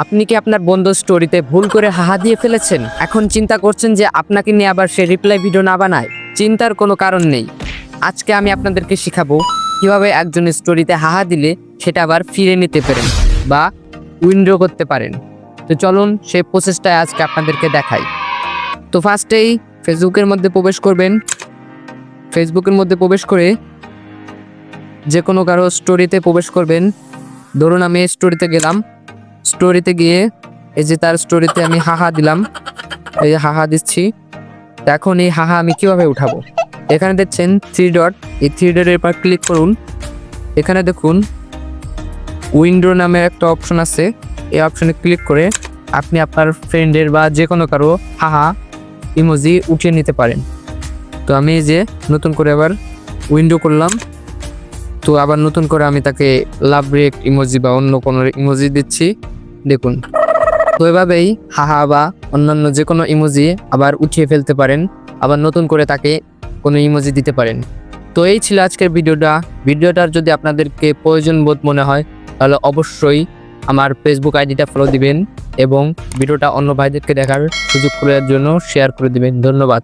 আপনি কি আপনার বন্ধুর স্টোরিতে ভুল করে হাহা দিয়ে ফেলেছেন? এখন চিন্তা করছেন যে আপনাকে নিয়ে আবার সে রিপ্লাই ভিডিও না বানায়। চিন্তার কোনো কারণ নেই। আজকে আমি আপনাদেরকে শিখাবো কীভাবে একজনের স্টোরিতে হাহা দিলে সেটা আবার ফিরে নিতে পারেন বা উইন্ডো করতে পারেন। তো চলুন সেই প্রসেসটা আজকে আপনাদেরকে দেখাই। তো ফার্স্টেই ফেসবুকের মধ্যে প্রবেশ করবেন। ফেসবুকের মধ্যে প্রবেশ করে যে কোনো কারও স্টোরিতে প্রবেশ করবেন। ধরুন আমি স্টোরিতে গেলাম। স্টোরিতে গিয়ে এই যে তার স্টোরিতে আমি হাহা দিলাম, এই যে হাহা দিচ্ছি। এখন এই হাহা আমি কীভাবে উঠাবো? এখানে দেখছেন থ্রি ডট এই থ্রি ডটের পর ক্লিক করুন। এখানে দেখুন উইন্ডো নামে একটা অপশন আছে। এই অপশনে ক্লিক করে আপনি আপনার ফ্রেন্ডের বা যে কোনো কারও হাহা ইমোজি উঠিয়ে নিতে পারেন। তো আমি এই যে নতুন করে আবার উইন্ডো করলাম। তো আবার নতুন করে আমি তাকে লাভ রিয়েক্ট ইমোজি বা অন্য কোনো ইমোজি দিচ্ছি। দেখুন। তো এভাবেই হাহা বা অন্যান্য যে কোনো ইমোজি আবার উঠিয়ে ফেলতে পারেন, আবার নতুন করে তাকে কোনো ইমোজি দিতে পারেন। তো এই ছিল আজকের ভিডিওটা। ভিডিওটার যদি আপনাদেরকে প্রয়োজন বোধ মনে হয়, তাহলে অবশ্যই আমার ফেসবুক আইডিটা ফলো দিবেন এবং ভিডিওটা অন্য ভাইদেরকে দেখার সুযোগ করে জন্য শেয়ার করে দিবেন। ধন্যবাদ।